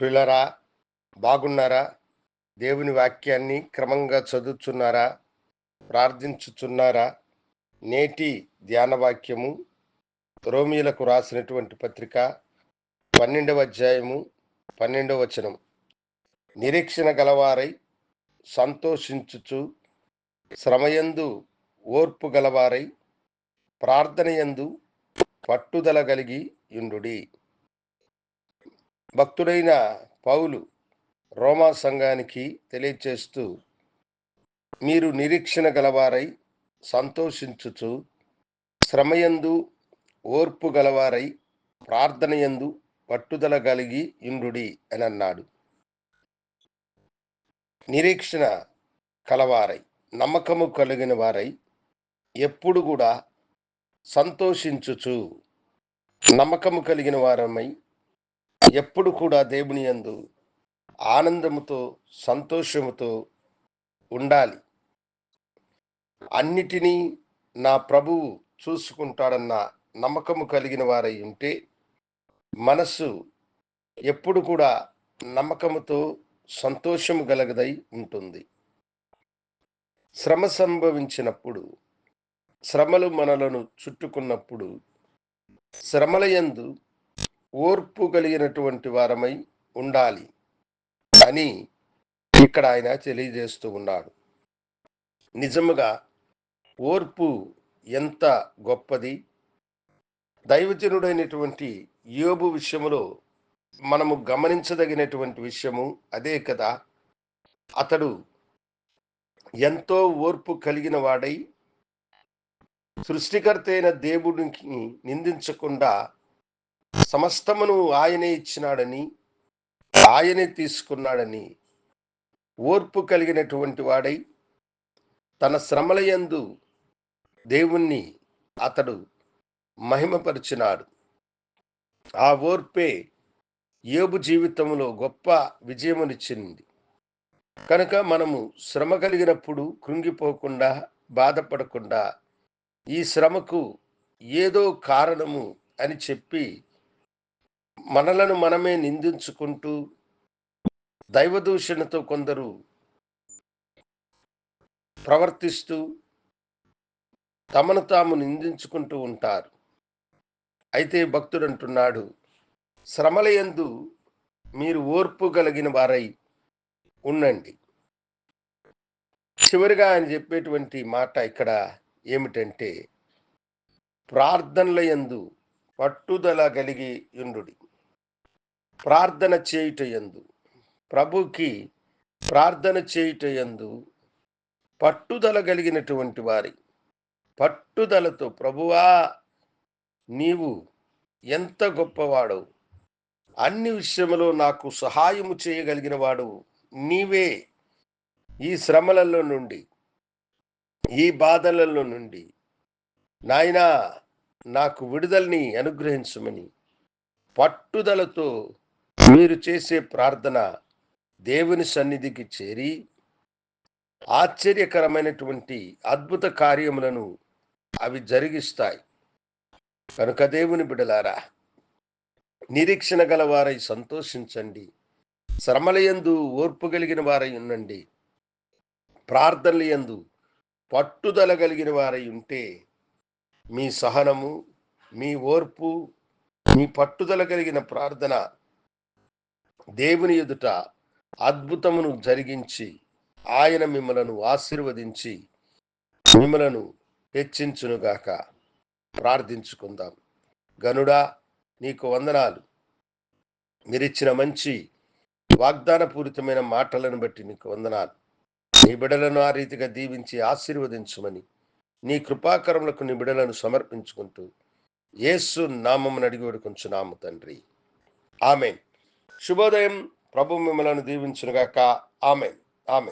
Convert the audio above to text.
ప్రిలరా బాగున్నారా? దేవుని వాక్యాన్ని క్రమంగా చదువుచున్నారా? ప్రార్థించుచున్నారా? నేటి ధ్యాన వాక్యము రోమిలకు రాసినటువంటి పత్రిక పన్నెండవ అధ్యాయము పన్నెండవ వచనం. నిరీక్షణ గలవారై సంతోషించుచు శ్రమయందు ఓర్పు గలవారై ప్రార్థనయందు పట్టుదల కలిగి యుండుడి భక్తుడైన పౌలు రోమా సంఘానికి తెలియచేస్తూ మీరు నిరీక్షణ గలవారై సంతోషించుచు శ్రమయందు ఓర్పు గలవారై ప్రార్థనయందు పట్టుదల కలిగి ఇండుడి అని అన్నాడు. నిరీక్షణ కలవారై నమ్మకము కలిగిన వారై ఎప్పుడు కూడా సంతోషించుచు నమ్మకము కలిగిన వారమై ఎప్పుడు కూడా దేవుని యందు ఆనందముతో సంతోషముతో ఉండాలి. అన్నిటినీ నా ప్రభువు చూసుకుంటాడన్న నమ్మకము కలిగిన వారై ఉంటే మనస్సు ఎప్పుడు కూడా నమ్మకముతో సంతోషము గలగదై ఉంటుంది. శ్రమ సంభవించినప్పుడు శ్రమలు మనలను చుట్టుకున్నప్పుడు శ్రమల యందు ఓర్పు కలిగినటువంటి వారమై ఉండాలి అని ఇక్కడ ఆయన తెలియజేస్తూ ఉన్నాడు. నిజముగా ఓర్పు ఎంత గొప్పది? దైవజనుడైనటువంటి యోబు విషయములో మనము గమనించదగినటువంటి విషయము అదే కదా. అతడు ఎంతో ఓర్పు కలిగిన వాడై సృష్టికర్త అయిన దేవుడికి నిందించకుండా సమస్తమును ఆయనే ఇచ్చినాడని ఆయనే తీసుకున్నాడని ఓర్పు కలిగినటువంటి వాడై తన శ్రమలయందు దేవుణ్ణి అతడు మహిమపరిచినాడు. ఆ ఓర్పే ఏబు జీవితంలో గొప్ప విజయమునిచ్చింది. కనుక మనము శ్రమ కలిగినప్పుడు కృంగిపోకుండా బాధపడకుండా ఈ శ్రమకు ఏదో కారణము అని చెప్పి మనలను మనమే నిందించుకుంటూ దైవదూషణతో కొందరు ప్రవర్తిస్తూ తమను తాము నిందించుకుంటూ ఉంటారు. అయితే భక్తుడు అంటున్నాడు శ్రమలయందు మీరు ఓర్పు కలిగిన వారై ఉండండి. చివరిగా ఆయన చెప్పేటువంటి మాట ఇక్కడ ఏమిటంటే ప్రార్థనలయందు పట్టుదల కలిగి యుండుడి ప్రార్థన చేయుట యందు. ప్రభుకి ప్రార్థన చేయుట యందు పట్టుదల కలిగినటువంటి వారి. పట్టుదలతో ప్రభువా నీవు ఎంత గొప్పవాడవు అన్ని విషయంలో నాకు సహాయము చేయగలిగిన వాడు నీవే. ఈ శ్రమలలో నుండి ఈ బాధలలో నుండి నాయనా నాకు విడుదలని అనుగ్రహించమని పట్టుదలతో మీరు చేసే ప్రార్థన దేవుని సన్నిధికి చేరి ఆశ్చర్యకరమైనటువంటి అద్భుత కార్యములను అవి జరిగిస్తాయి. కనుక దేవుని బిడలారా నిరీక్షణ గలవారై సంతోషించండి. శ్రమలయందు ఓర్పు కలిగిన వారై ఉండండి. ప్రార్థనలయందు పట్టుదల కలిగిన వారై ఉంటే మీ సహనము మీ ఓర్పు మీ పట్టుదల కలిగిన ప్రార్థన దేవుని ఎదుట అద్భుతమును జరిగించి ఆయన మిమ్మలను ఆశీర్వదించి మిమ్మలను హెచ్చించునుగాక ప్రార్థించుకుందాం. గనుడా నీకు వందనాలు. మీరిచ్చిన మంచి వాగ్దానపూరితమైన మాటలను బట్టి నీకు వందనాలు. నీ బిడలను ఆ రీతిగా దీవించి ఆశీర్వదించమని నీ కృపాకరములకు నీ బిడలను సమర్పించుకుంటూ యేసు నామమును అడిగి వేడుకొంచున్నాము తండ్రి. ఆమెన్. శుభోదయం. ప్రభు మిమ్మలను దీవించునుగాక. ఆమె ఆమె